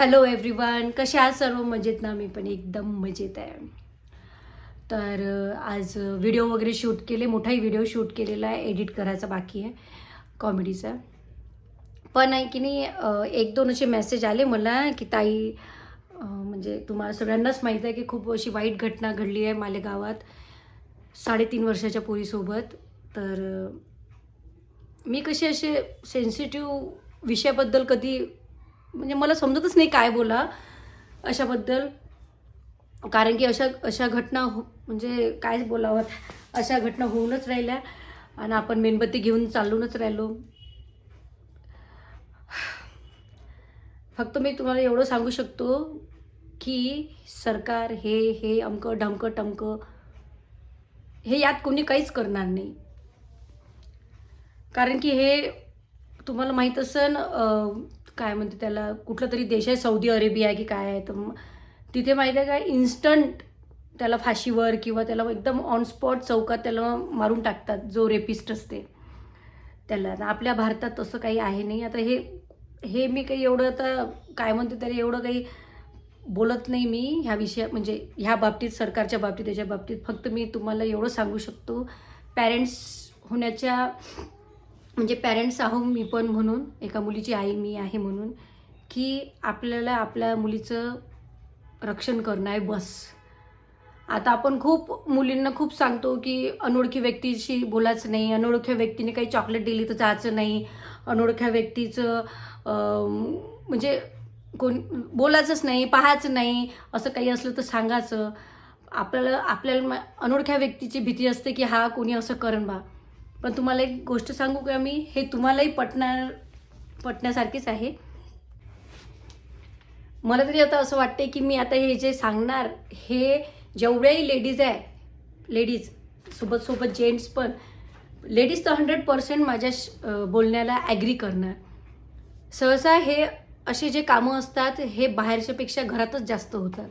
Hello everyone कसे आहात सर्व? मजेत ना? मी पण एकदम मजेत आहे. तर आज व्हिडिओ वगैरे शूट केले. मोठाही व्हिडिओ शूट केलेला आहे. एडिट करायचा बाकी आहे. कॉमेडीचा पण आहे की नाही एक दोन असे मेसेज आले मला की ताई म्हणजे तुम्हाला सगळ्यांनाच माहीत आहे की खूप अशी वाईट घटना घडली आहे मालेगावात. साडेतीन वर्षाच्या पोरीसोबत. तर मी कसे असे सेन्सिटिव्ह विषयाबद्दल कधी म्हणजे मला समजतच नाही काय बोला अशाबद्दल. कारण की अशा अशा घटना हो म्हणजे काय बोलावं अशा घटना होऊनच राहिल्या आणि आपण मेणबत्ती घेऊन चालूनच राहिलो. फक्त मी तुम्हाला एवढं सांगू शकतो की सरकार हे हे अमकं ढमकं टमकं हे यात कोणी काहीच करणार नाही. कारण की हे तुम्हाला माहीत असेल काय म्हणते त्याला? कुठलं तरी देश आहे सौदी अरेबिया की काय आहे? तर मग तिथे माहीत आहे का इन्स्टंट त्याला फाशीवर किंवा त्याला एकदम ऑन स्पॉट चौकात त्याला मारून टाकतात जो रेपिस्ट असते. त्याला. आपल्या भारतात तसं काही आहे नाही. आता हे हे मी काही एवढं आता काय म्हणते तरी एवढं काही बोलत नाही मी ह्या विषया म्हणजे ह्या बाबतीत सरकारच्या बाबतीत त्याच्या बाबतीत. फक्त मी तुम्हाला एवढं सांगू शकतो पॅरेंट्स होण्याच्या म्हणजे पॅरेंट्स आहो मी पण म्हणून एका मुलीची आई मी आहे म्हणून की आपल्याला आपल्या मुलीचं रक्षण करणं आहे बस. आता आपण खूप मुलींना खूप सांगतो की अनोळखी व्यक्तीशी बोलायचं नाही अनोळख्या व्यक्तीने काही चॉकलेट दिली तर जायचं नाही अनोळख्या व्यक्तीचं म्हणजे कोण बोलायचंच नाही पाहायचं नाही असं काही असलं तर सांगायचं. आपल्याला आपल्याला अनोळख्या व्यक्तीची भीती असते की हा कोणी असं करण बा. पण तुम्हाला एक गोष्ट सांगू का मी? हे तुम्हालाही पटणार पटण्यासारखीच आहे. मला तरी आता असं वाटते की मी आता हे जे सांगणार हे जेवढ्याही लेडीज आहे लेडीज सोबत सोबत जेंट्स पण लेडीज तर हंड्रेड पर्सेंट माझ्या श- बोलण्याला ॲग्री करणार. सहसा हे असे जे कामं असतात हे बाहेरच्यापेक्षा घरातच जास्त होतात.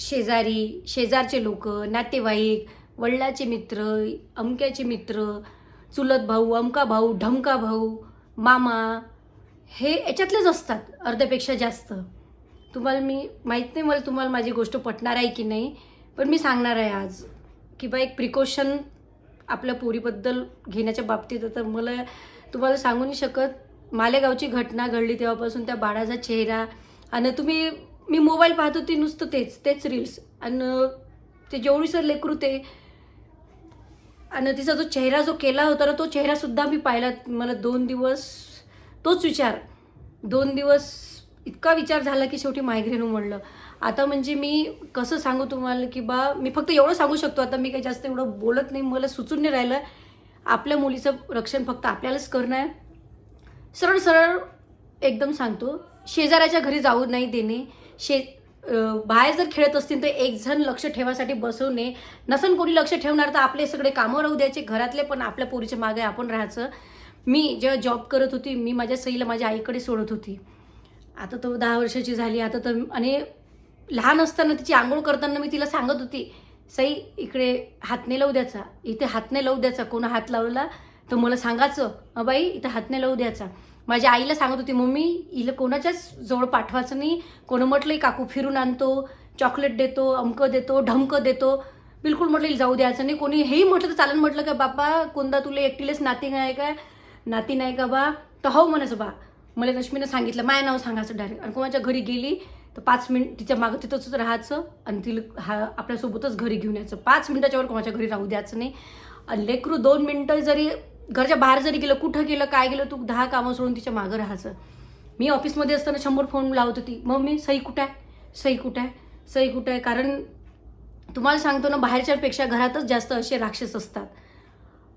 शेजारी शेजारचे लोक नातेवाईक वडिलाचे मित्र अमक्याचे मित्र चुलत भाऊ अमका भाऊ ढमका भाऊ मामा हे याच्यातलेच असतात अर्ध्यापेक्षा जास्त. तुम्हाला मी माहीत नाही मला तुम्हाला माझी गोष्ट पटणार आहे की नाही पण मी सांगणार आहे आज की बा एक प्रिकॉशन आपल्या पोरीबद्दल घेण्याच्या बाबतीत. आता मला तुम्हाला सांगू नाही शकत मालेगावची घटना घडली तेव्हापासून त्या बाळाचा चेहरा आणि तुम्ही मी मोबाईल पाहत होती नुसतं तेच तेच रील्स आणि ते जेवढी सर लेकरू ते आणि तिचा जो चेहरा जो केला होता ना तो चेहरासुद्धा मी पाहिला. मला दोन दिवस तोच विचार. दोन दिवस इतका विचार झाला की शेवटी मायग्रेन म्हणलं आता म्हणजे मी कसं सांगू तुम्हाला की बा मी फक्त एवढं सांगू शकतो आता मी काही जास्त एवढं बोलत नाही मला सुचून नाही राहिलं. आपल्या मुलीचं रक्षण फक्त आपल्यालाच करणं आहे. सरळ सरळ एकदम सांगतो शेजाऱ्याच्या घरी जाऊ नाही देणे. शे बाहेर जर खेळत असतील तर एक जण लक्ष ठेवासाठी नये. नसन कोणी लक्ष ठेवणार तर आपले सगळे कामं राहू द्यायचे घरातले पण आपल्या पोरीच्या मागे आपण राहायचं. मी जेव्हा जॉब करत होती मी माझ्या सईला माझ्या आईकडे सोडत होती. आता तो दहा वर्षाची झाली आता तर आणि लहान असताना तिची आंघोळ करताना मी तिला सांगत होती सई इकडे हात नाही लावू द्यायचा. इथे हात नाही लावू द्यायचा. कोण हात लावला तर मला सांगायचं बाई इथं हात नाही लावू द्यायचा. माझ्या आईला सांगत होती मम्मी हिला कोणाच्याच जवळ पाठवायचं नाही. कोण म्हटलं काकू फिरून आणतो चॉकलेट देतो अमकं देतो ढमकं देतो. बिलकुल म्हटलं जाऊ द्यायचं नाही. कोणी हेही म्हटलं तर चालेल. म्हटलं का बापा कोणता तुला एकटीलेच नाती नाही का? नाती नाही का बा? तर हो म्हणायचं बा. मला लक्ष्मीनं सांगितलं माय नाव सांगायचं डायरेक्ट आणि कोणाच्या घरी गेली तर पाच मिनिट तिच्या मागं तिथंच राहायचं आणि तिला हा आपल्यासोबतच घरी घेऊन यायचं. पाच मिनिटाच्या वर कोणाच्या घरी राहू द्यायचं नाही. आणि लेकरू दोन मिनटं जरी घरच्या बाहेर जरी गेलं कुठं गेलं काय गेलं तू दहा कामं सोडून तिच्या मागं राहायचं. मी ऑफिसमध्ये असताना शंभर फोन लावत होती. मग मी सई कुठं आहे? सई कुठं आहे? सई कुठं आहे? कारण तुम्हाला सांगतो ना बाहेरच्यापेक्षा घरातच जास्त असे राक्षस असतात.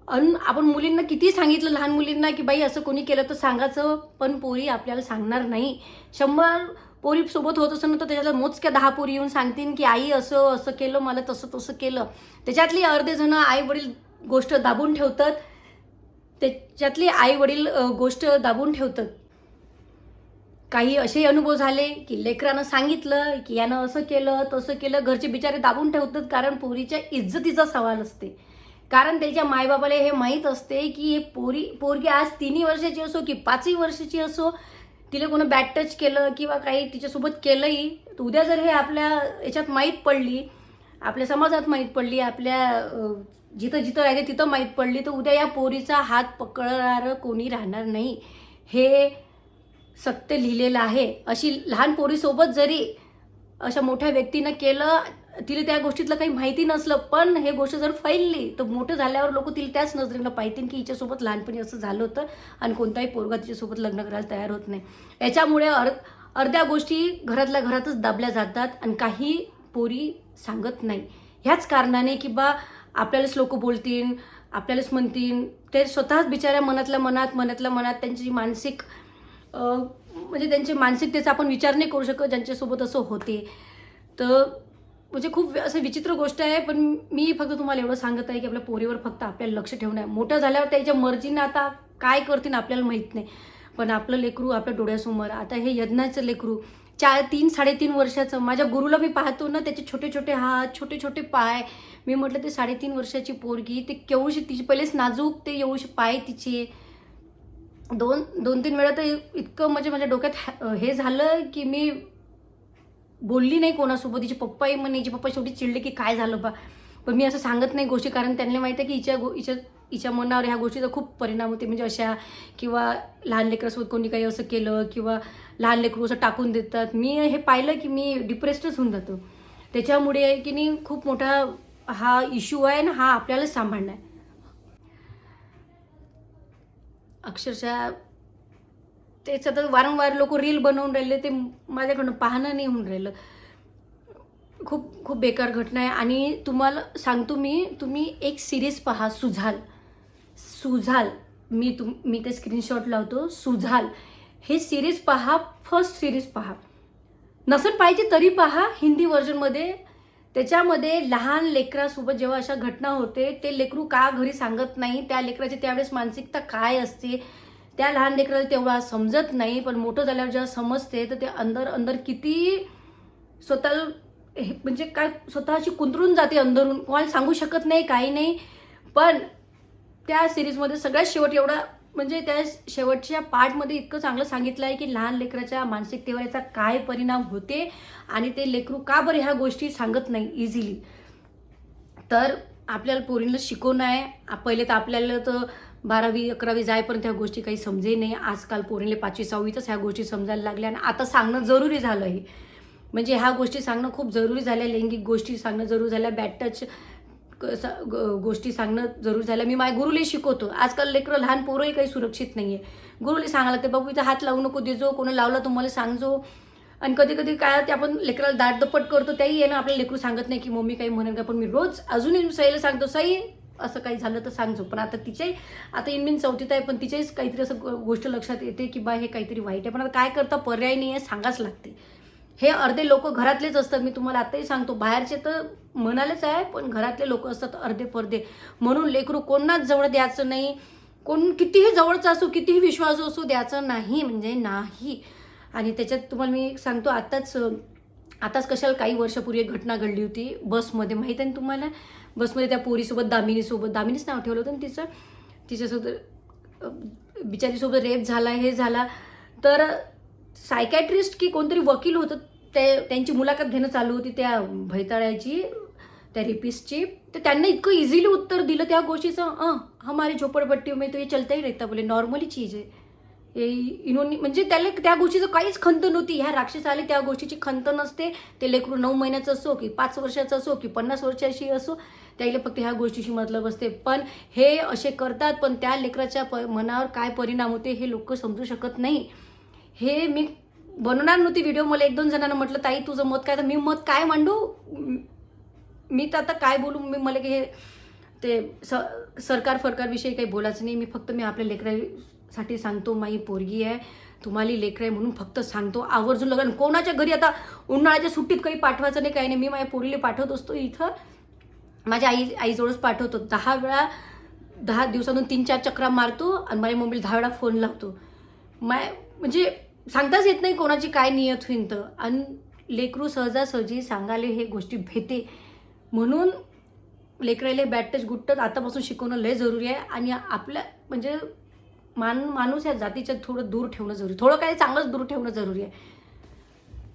अन आपण मुलींना किती सांगितलं लहान मुलींना की बाई असं कोणी केलं तर सांगायचं पण पोरी आपल्याला सांगणार नाही. शंभर पोरी सोबत होत असं तर त्याच्यातल्या मोजक्या दहा पोरी येऊन सांगतील की आई असं असं केलं मला तसं तसं केलं. त्याच्यातली अर्धे जण आई वडील गोष्ट दाबून ठेवतात. त्याच्यातली आई वडील गोष्ट दाबून ठेवतात. काही असे अनुभव झाले की लेकरानं सांगितलं की यानं असं केलं तसं केलं घरचे बिचारे दाबून ठेवतात कारण पोरीच्या इज्जतीचा सवाल असते. कारण त्याच्या मायबाबाला हे माहीत असते की हे पोरी पोरगी आज तिन्ही वर्षाची असो की पाचही वर्षाची असो तिला कोणी बॅट टच केलं किंवा काही तिच्यासोबत केलंही तर उद्या जर हे आपल्या याच्यात माहीत पडली आपल्या समाजात माहीत पडली आपल्या जिथं जिथं राहते तिथं माहीत पडली तर उद्या या पोरीचा हात पकडणारं कोणी राहणार नाही. हे सत्य लिहिलेलं आहे. अशी लहान पोरीसोबत जरी अशा मोठ्या व्यक्तीनं केलं तिला त्या गोष्टीतलं काही माहिती नसलं पण हे गोष्ट जर फैलली तर मोठं झाल्यावर लोक तिला त्याच नजरेनं पाहतील की हिच्यासोबत लहानपणी असं झालं होतं आणि कोणताही पोरगा तिच्यासोबत लग्न करायला तयार होत नाही. याच्यामुळे अर अर्ध्या गोष्टी घरातल्या घरातच दाबल्या जातात आणि काही पोरी सांगत नाही. ह्याच कारणाने की बा आपल्यालाच लोक बोलतील आपल्यालाच म्हणतील. ते स्वतःच बिचाऱ्या मनातल्या मनात मनातल्या मनात त्यांची मानसिक म्हणजे त्यांचे मानसिकतेचा आपण विचार नाही करू शकत ज्यांच्यासोबत असं होते. तर म्हणजे खूप असं विचित्र गोष्ट आहे पण मी फक्त तुम्हाला एवढं सांगत आहे की आपल्या पोरीवर फक्त आपल्याला लक्ष ठेवणं आहे. मोठं झाल्यावर त्याच्या मर्जीनं आता काय करतील आपल्याला माहीत नाही. पण आपलं लेकरू आपल्या डोळ्यासमोर आता हे यज्ञाचं लेकरू चार तीन साडेतीन वर्षाचं. माझ्या गुरुला मी पाहतो ना त्याचे छोटे छोटे हात छोटे छोटे पाय. मी म्हटलं ते साडेतीन वर्षाची पोरगी ते केवढी तिची पहिलेच नाजूक ते एवढे पाय तिचे. दोन दोन तीन वेळा तर इतकं म्हणजे माझ्या डोक्यात हॅ- हे झालं की मी बोलली नाही कोणासोबत. तिचे पप्पाही म्हणे हिचे पप्पा शेवटी चिडले की काय झालं बा? पण मी असं सांगत नाही गोष्टी कारण त्यांना माहिती आहे की हिच्या गो हिच्या हिच्या मनावर ह्या गोष्टीचा खूप परिणाम होते. म्हणजे अशा किंवा लहान लेकरासोबत कोणी काही असं केलं किंवा लहान लेकरू असं टाकून देतात. मी हे पाहिलं की मी डिप्रेस्डच होऊन जातो. त्याच्यामुळे की नाही खूप मोठा हा इश्यू आहे आणि हा आपल्यालाच सांभाळणं आहे अक्षरशः ते सतत वारंवार लोक रील बनवून राहिले ते माझ्याकडनं पाहणं नाही होऊन राहिलं. खूप खूप बेकार घटना आहे. आणि तुम्हाला सांगतो मी तुम्ही एक सिरीज पहा सुझाल. सुझाल. मी तुम मी ते स्क्रीनशॉट लावतो. सुझाल. हे सिरीज पहा फर्स्ट सिरीज पहा. नसेल पाहिजे तरी पहा हिंदी व्हर्जनमध्ये त्याच्यामध्ये लहान लेकरासोबत जेव्हा अशा घटना होते ते लेकरू का घरी सांगत नाही? त्या लेकराची त्यावेळेस मानसिकता काय असते? त्या लहान लेकराला तेवढा समजत नाही पण मोठं झाल्यावर जेव्हा समजते तर ते अंदर अंदर किती स्वतःला हे म्हणजे काय स्वतःशी कुंतरून जाते अंदरून. कोणाला सांगू शकत नाही काही नाही. पण त्या सिरीजमध्ये सगळ्यात शेवट एवढा म्हणजे त्या शेवटच्या पार्टमध्ये इतकं चांगलं सांगितलं आहे की लहान लेकराच्या मानसिकतेवर याचा काय परिणाम होते आणि ते लेकरू का बरं ह्या गोष्टी सांगत नाही इझिली तर आपल्याला पोरींना शिकवणं आहे. पहिले तर आपल्याला तर बारावी अकरावी जायपर्यंत ह्या गोष्टी काही समजे नाही. आजकाल पोरींले पाचवी सहावीतच ह्या गोष्टी समजायला लागल्या आणि आता सांगणं जरुरी झालं आहे म्हणजे ह्या गोष्टी सांगणं खूप जरुरी झाल्या. लैंगिक गोष्टी सांगणं जरुरी झाल्या. बॅट टच स- ग- गोष्टी सांगणं जरूर झालं. मी माझ्या गुरुले शिकवतो. आजकाल लेकरं लहान पोरंही काही सुरक्षित नाही आहे गुरुले सांगायला लागते बाबू इथं हात लावू नको देजो कोणी लावला तर मला सांगजो. आणि कधी कधी काय ते आपण लेकराला दाट दपट करतो त्याही येणं आपल्याला लेकरू सांगत नाही की मम्मी काही म्हणेल का पण मी रोज अजूनही सईला सांगतो सई असं काही झालं तर सांगजो. पण आता तिच्याही आता इनमिन चौथीत आहे पण तिच्याहीच काहीतरी असं गोष्ट लक्षात येते की बा हे काहीतरी वाईट आहे. पण आता काय करता पर्याय नाही आहे सांगाच लागते. हे अर्धे लोक घरातलेच असतात. मी तुम्हाला आताही सांगतो बाहेरचे तर म्हणालेच आहे पण घरातले लोक असतात अर्धे पर्धे म्हणून लेकरू कोणाच जवळ द्यायचं नाही. कोण कितीही जवळचा असो कितीही विश्वास असो द्यायचं नाही म्हणजे नाही. आणि त्याच्यात तुम्हाला मी सांगतो आत्ताच आताच कशाला काही वर्षापूर्वी एक घटना घडली होती. बसमध्ये माहीत आहे ना तुम्हाला? बसमध्ये त्या पोरीसोबत दामिनीसोबत दामिनीच नाव ठेवलं होतं ना तिचं? तिच्यासोबत बिचारीसोबत रेप झाला हे झाला. तर सायकॅट्रिस्ट की कोणतरी वकील होतं ते त्यांची मुलाखत घेणं चालू होती त्या भैताळ्याची त्या रिपीसची तर त्यांना इतकं इझिली उत्तर दिलं त्या गोष्टीचं. अं हमारी झोपडपट्टी में तो ये चलता ही रहता बोले नॉर्मली चीज आहे. हे इनोनी म्हणजे त्याला त्या गोष्टीचं काहीच खंत नव्हती. ह्या राक्षसाले त्या गोष्टीची खंत नसते. ते लेकरू नऊ महिन्याचं असो की पाच वर्षाचं असो की पन्नास वर्षाची असो त्याला फक्त ह्या गोष्टीशी मतलब असते. पण हे असे करतात पण त्या लेकराच्या प मनावर काय परिणाम होते हे लोक समजू शकत नाही. हे मी बनवणार नव्हती व्हिडिओ मला एक दोन जणांना म्हटलं ताई तुझं मत काय? तर मी मत काय मांडू? मी तर आता काय बोलू? मी मला की हे ते स सरकार फरकारविषयी काही बोलायचं नाही. मी फक्त मी आपल्या लेकरासाठी सांगतो माई पोरगी आहे तुम्हाला लेकरं आहे म्हणून फक्त सांगतो. आवर्जून लग्न कोणाच्या घरी आता उन्हाळ्याच्या सुट्टीत काही पाठवायचं नाही काही नाही. मी माझ्या पोरीला पाठवत असतो इथं. माझ्या आई आईजवळच पाठवतो. दहा वेळा दहा दिवसातून तीन चार चक्रा मारतो आणि माझ्या मम्मीला दहा वेळा फोन लावतो. माय म्हणजे सांगताच येत नाही कोणाची काय नियत होईन तर. आणि लेकरू सहजासहजी सांगाले हे गोष्टी भेते म्हणून लेकराले बॅड टच गुड टच आतापासून शिकवणं लय जरुरी आहे. आणि आपल्या म्हणजे मान माणूस या जातीच्या थोडं दूर ठेवणं जरुरी. थोडं काय चांगलंच दूर ठेवणं जरुरी आहे.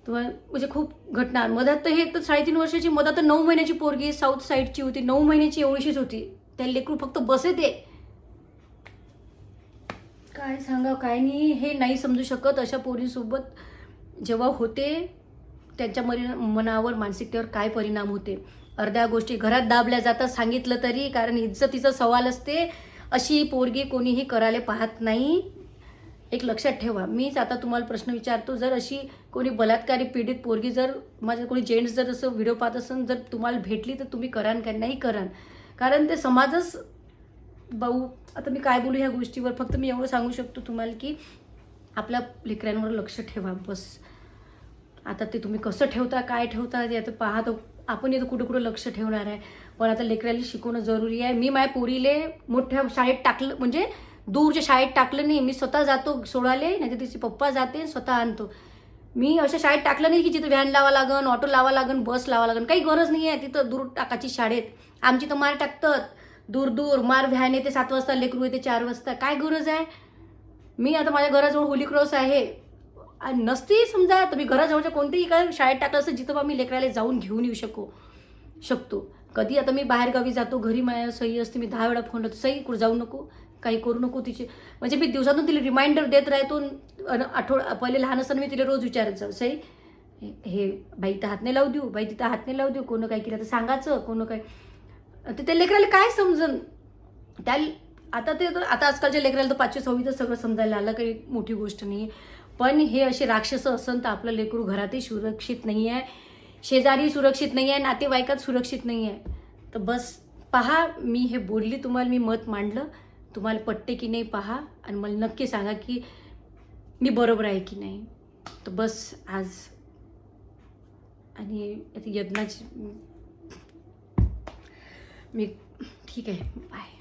म्हणजे खूप घटना. मधात तर हे तर साडेतीन वर्षाची मधात तर नऊ महिन्याची पोरगी साऊथ साईडची होती. नऊ महिन्याची एवढीशीच होती. त्या लेकरू फक्त बसेत आहे. काय सांगा काय नाही हे नाही समजू शकत. अशा पोरीसोबत जेव्हा होते त्यांच्या मरी मनावर मानसिकतेवर काय परिणाम होते? अर्ध्या गोष्टी घरात दाबल्या जातात सांगितलं तरी कारण इज्जतीचा सवाल असते. अशी पोरगी कोणीही करायला पाहत नाही. एक लक्षात ठेवा. मीच आता तुम्हाला प्रश्न विचारतो जर अशी कोणी बलात्कारी पीडित पोरगी जर माझ्या कोणी जेंट्स जर असं व्हिडिओ पाहत असेल जर तुम्हाला भेटली तर तुम्ही करान का? नाही करान. कारण ते समाजच भाऊ आता मी काय बोलू ह्या गोष्टीवर? फक्त मी एवढं सांगू शकतो तुम्हाला की आपल्या लेकरांवर लक्ष ठेवा बस. आता ते तुम्ही कसं ठेवता काय ठेवता ते आता पाहतो. आपण इथं कुठं कुठं लक्ष ठेवणार आहे. पण आता लेकराला शिकवणं जरुरी आहे. मी माझ्या पोरीले मोठ्या शाळेत टाकलं म्हणजे दूरच्या शाळेत टाकलं नाही. मी स्वतः जातो सोडाले नाही तर तिचे पप्पा जाते स्वतः आणतो. मी अशा शाळेत टाकलं नाही की जिथं व्हॅन लावा लागन ऑटो लावा लागन बस लावा लागन. काही गरज नाही आहे तिथं दूर टाकायची शाळेत. आमची तर मार टाकतात. दूर दूर मार व्हॅन येते सात वाजता लेकरू येते चार वाजता. काय गरज आहे? मी आता माझ्या घराजवळ होली क्रॉस आहे. आणि नसती समजा तर मी घराजवळच्या कोणत्याही काय शाळेत टाकलं असतं जिथं बा मी लेकराला जाऊन घेऊन येऊ शकू शकतो. कधी आता मी बाहेरगावी जातो घरी माझ्या सही असते मी दहा वेळा फोन लावतो सही कुठं जाऊ नको? काही करू नको तिचे. म्हणजे मी दिवसातून तिला रिमाइंडर देत राहतो आठवड पहिले लहान असताना मी तिला रोज विचारत जाऊ सई हे- हे बाई तर हात नाही लावू देऊ बाई तिथं हात नाही लावू देऊ कोणं काय केलं तर सांगायचं कोणं काय तर त्या लेकराला काय समजन? त्या आता ते तर- आता आजकालच्या लेकराला तर पाचवी सहावी सगळं समजायला आलं काही मोठी गोष्ट नाही. पण हे असे राक्षस असन तर आपलं लेकरू घरातही सुरक्षित नाही आहे शेजारी सुरक्षित नाही आहे नातेवाईकात सुरक्षित नाही आहे तर बस पहा मी हे बोलली तुम्हाला मी मत मांडलं. तुम्हाला पटते की नाही पहा आणि मला नक्की सांगा की मी बरोबर आहे की नाही. तर बस आज. आणि यज्ञाची मी ठीक आहे बाय